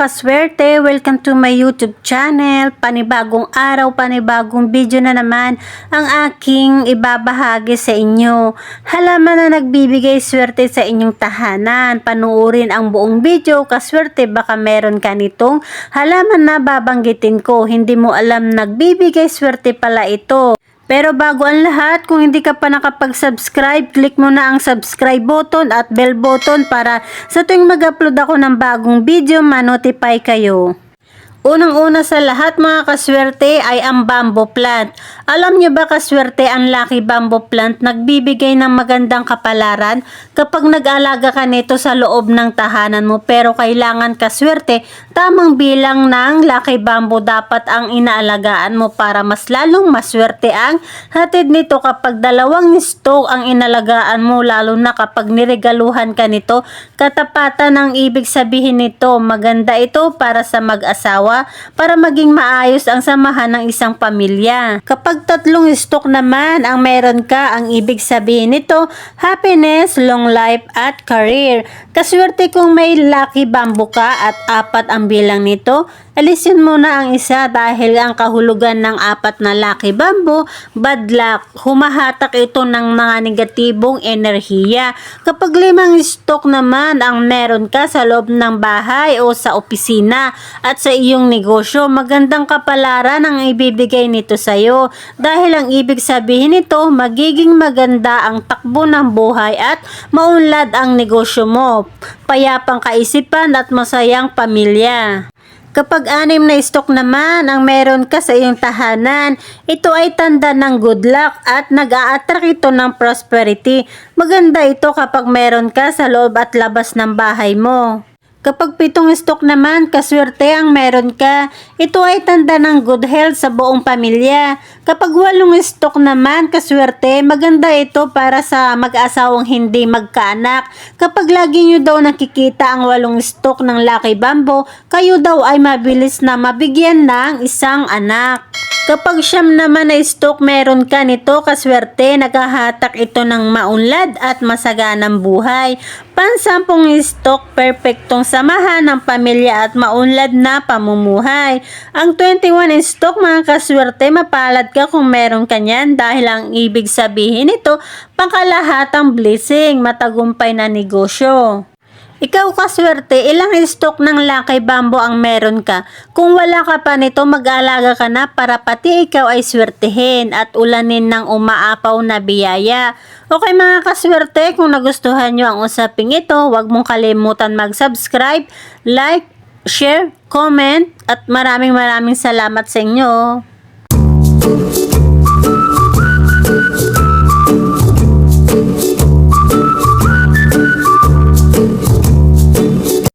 kaswerte! Welcome to my YouTube channel. Panibagong araw, panibagong video na naman ang aking ibabahagi sa inyo. Halaman na nagbibigay swerte sa inyong tahanan. Panuorin ang buong video. Kaswerte baka meron ka nitong halaman na babanggitin ko. Hindi mo alam nagbibigay swerte pala ito. Pero bago ang lahat, kung hindi ka pa nakapag-subscribe, click mo na ang subscribe button at bell button para sa tuwing mag-upload ako ng bagong video, ma-notify kayo. Unang-una sa lahat mga kaswerte ay ang bamboo plant. Alam nyo ba kaswerte ang lucky bamboo plant? Nagbibigay ng magandang kapalaran kapag nag-alaga ka nito sa loob ng tahanan mo. Pero kailangan kaswerte tamang bilang ng lucky bamboo dapat ang inaalagaan mo para mas lalong maswerte ang hatid nito kapag dalawang stock ang inalagaan mo lalo na kapag niregaluhan ka nito. Katapatan ang ibig sabihin nito maganda ito para sa mag-asawa para maging maayos ang samahan ng isang pamilya. Kapag tatlong stock naman ang meron ka, ang ibig sabihin nito, happiness, long life, at career. Kaswerte kung may lucky bamboo ka at apat ang bilang nito, alisin mo na ang isa dahil ang kahulugan ng apat na lucky bamboo, bad luck, humahatak ito ng mga negatibong enerhiya. Kapag limang stock naman ang meron ka sa loob ng bahay o sa opisina at sa iyong negosyo, magandang kapalaran ang ibibigay nito sa iyo dahil ang ibig sabihin nito, magiging maganda ang takbo ng buhay at maunlad ang negosyo mo, payapang kaisipan at masayang pamilya. Kapag anim na stock naman ang meron ka sa iyong tahanan, ito ay tanda ng good luck at nag-a-attract ito ng prosperity. Maganda ito kapag meron ka sa loob at labas ng bahay mo. Kapag pitong stock naman, kaswerte ang meron ka. Ito ay tanda ng good health sa buong pamilya. Kapag walong stock naman, kaswerte, maganda ito para sa mag-asawang hindi magkaanak. Kapag lagi nyo daw nakikita ang walong stock ng Lucky Bamboo, kayo daw ay mabilis na mabigyan ng isang anak. Kapag siyam naman na stock meron ka nito, kaswerte, naghahatak ito ng maunlad at masaganang buhay. Pansampung stock, perpektong samahan ng pamilya at maunlad na pamumuhay. Ang 21 stock, mga kaswerte, mapalad ka kung meron ka niyan dahil ang ibig sabihin nito, pangkalahatang blessing, matagumpay na negosyo. Ikaw kaswerte, ilang stock ng lakay bamboo ang meron ka? Kung wala ka pa nito, mag-aalaga ka na para pati ikaw ay swertehin at ulanin ng umaapaw na biyaya. Okay mga kaswerte, kung nagustuhan nyo ang usaping ito, huwag mong kalimutan mag-subscribe, like, share, comment, at maraming maraming salamat sa inyo.